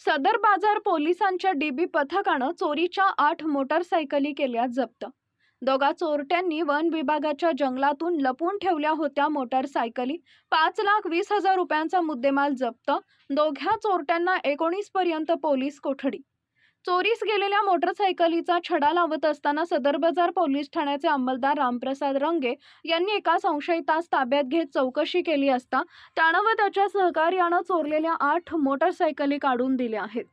सदर बाजार पोलिसांच्या डीबी पथकानं चोरीच्या आठ मोटारसायकली केल्या जप्त. दोघा चोरट्यांनी वन विभागाच्या जंगलातून लपून ठेवल्या होत्या मोटारसायकली. पाच लाख वीस हजार रुपयांचा मुद्देमाल जप्त. दोघ्या चोरट्यांना एकोणीस पर्यंत पोलीस कोठडी चोरीस गेलेल्या मोटरसायकलीचा छडा लावत असताना सदर बाजार पोलीस ठाण्याचे अंमलदार रामप्रसाद रंगे यांनी एका संशयितास ताब्यात घेत चौकशी केली असता त्यानं व त्याच्या सहकार्यानं चोरलेल्या आठ मोटरसायकली काढून दिल्या आहेत.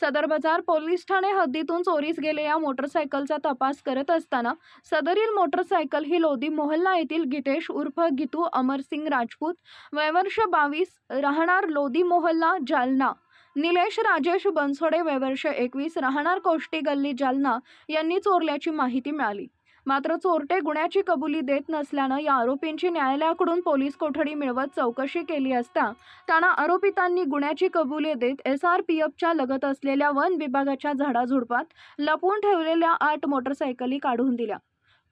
सदर बाजार पोलीस ठाणे हद्दीतून चोरीस गेलेल्या मोटरसायकलचा तपास करत असताना सदरील मोटरसायकल ही लोधी मोहल्ला येथील गितेश उर्फ गितू अमरसिंग राजपूत वयवर्ष बावीस राहणार लोधी मोहल्ला जालना. निलेश राजेश बनसोडे वयवर्ष एकवीस राहणार कोष्टी गल्ली जालना यांनी चोरल्याची माहिती मिळाली. मात्र चोरटे गुन्ह्याची कबुली देत नसल्यानं या आरोपींची न्यायालयाकडून पोलीस कोठडी मिळवत चौकशी केली असता त्यांना आरोपितांनी गुन्ह्याची कबुली देत एस आर पी एफच्या लगत असलेल्या वन विभागाच्या झाडाझुडपात लपवून ठेवलेल्या आठ मोटरसायकली काढून दिल्या.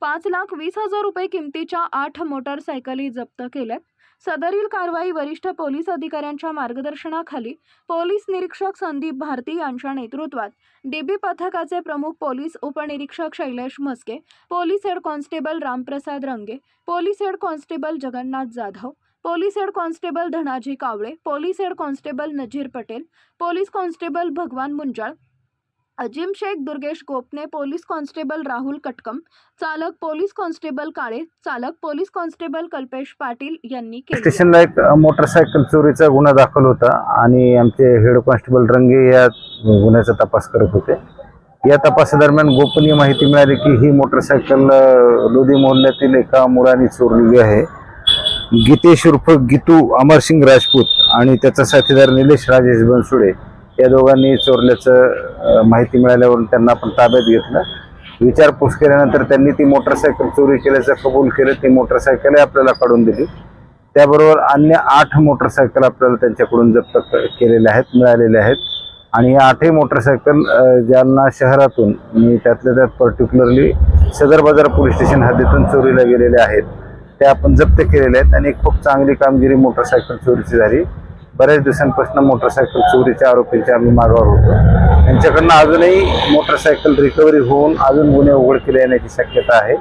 पाच लाख वीस हजार रुपये किमतीच्या आठ मोटरसायकली जप्त केल्यात सदरील कारवाई वरिष्ठ पोलीस अधिकाऱ्यांच्या मार्गदर्शनाखाली पोलीस निरीक्षक संदीप भारती यांच्या नेतृत्वात डीबी पथकाचे प्रमुख पोलीस उपनिरीक्षक Shailesh Mhaske police head constable Ramprasad Range police head constable Jagannath Jadhav police head constable Dhanaji Kawale police head constable Nazir Patel police constable Bhagwan Munjal Azim Shaikh Durgesh Gopane police constable Rahul Katkam चालक police constable काळे चालक police constable Kalpesh Patil यांनी केले. स्टेशनला एक motorcycle चोरीचा गुन्हा दाखल होता आणि आमचे हेड कॉन्स्टेबल रंगे या गुन्ह्याचा तपास करत होते. या तपासादरम्यान गोपनीय माहिती मिळाली की ही मोटरसायकल लोधी मोहल्ल्यातील एका मुलाने चोरलेली आहे. गीतेश उर्फ गीतू अमरसिंग राजपूत आणि त्याचा साथीदार निलेश राजेश बनसुडे या दोघांनी चोरल्याचं माहिती मिळाल्यावरून त्यांना आपण ताब्यात घेतलं. विचारपूस केल्यानंतर त्यांनी ती मोटरसायकल चोरी केल्याचं कबूल केलं. ती मोटरसायकलही आपल्याला काढून दिली. त्याबरोबर अन्य आठ मोटरसायकल आपल्याला त्यांच्याकडून जप्त क- केलेल्या आहेत मिळालेल्या आहेत. आणि या आठही मोटरसायकल ज्यांना जालना शहरातून मी त्यातल्या त्यात पर्टिक्युलरली सदर बाजार पोलीस स्टेशन हद्दीतून चोरीला गेलेले आहेत त्या आपण जप्त केलेल्या आहेत. आणि खूप चांगली कामगिरी मोटरसायकल चोरीची झाली. बऱ्याच दिवसांपासून मोटरसायकल चोरीच्या आरोपींच्या आम्ही मागावर होतो. त्यांच्याकडनं अजूनही मोटरसायकल रिकव्हरी होऊन अजून गुन्हे उघड केले येण्याची शक्यता आहे.